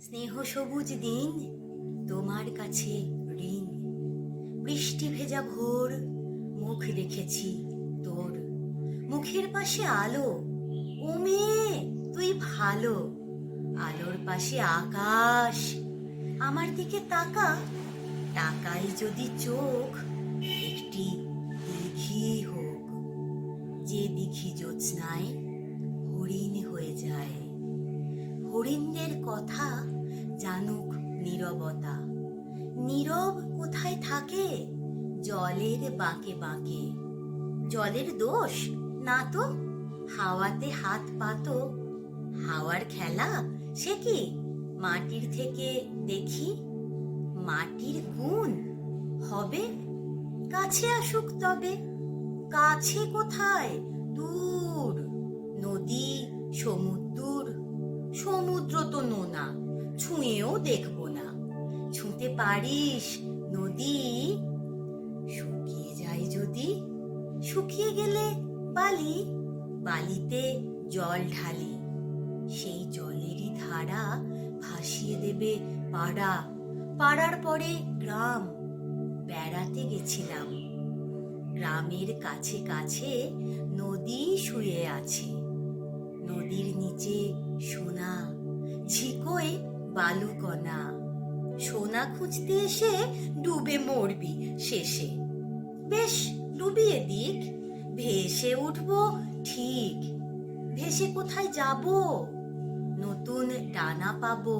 স্নেহ সবুজ দিন, তোমার কাছে ঋণ। বৃষ্টি ভেজা ভোর, মুখ রেখেছি তোর। মুখের পাশে আলো ও মেয়ে তুই ভালো। আলোর পাশে আকাশ, আমার দিকে তাকা। তাকাই যদি চোখ, একটি দিঘি হোক। যে দিঘি জ্যোৎস্নায় হরিণ হয়ে যায়। হরিণদের কথা জানুক নীরবতা। নীরব কোথায় থাকে? জলের বাঁকে বাঁকে। জলের দোষ? না তো। হাওয়াতে হাত পাতো। হাওয়ার খেলা? সে কি? মাটির থেকে দেখি? মাটির গুণ হবে? কাছে আসুক তবে। কাছে কোথায়? দূর। নদী, সমুদ্র। সমুদ্র তো নোনা। দেখব না। ছুঁতে পারিস নদী। শুকিয়ে যায় যদি, শুকিয়ে গেলে বালি। বালিতে জল ঢালি, সেই জলেরই ধারা ভাসিয়ে দেবে পাড়া। পাড়ার পরে গ্রাম, বেড়াতে গেছিলাম। গ্রামের কাছে কাছে নদী শুয়ে আছে। বালুকণা সোনা খুঁজতে এসে ডুবে মরবি শেষে। বেশ, ডুবিয়ে দিক। ভেসে উঠবো ঠিক। ভেসে কোথায় যাব? নতুন ডানা পাবো।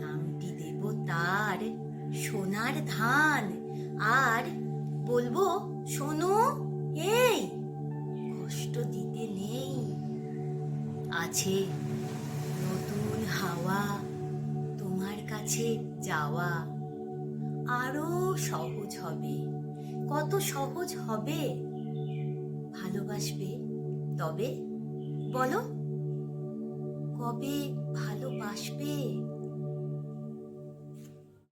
নামটি দেব তার সোনার ধান। আর বলব, শোনো, এই কষ্ট দিতে নেই। আছে নতুন হাওয়া কাছে যাওয়া আরও সহজ হবে। কত সহজ হবে? ভালোবাসবে? তবে বলো কবে ভালোবাসবে?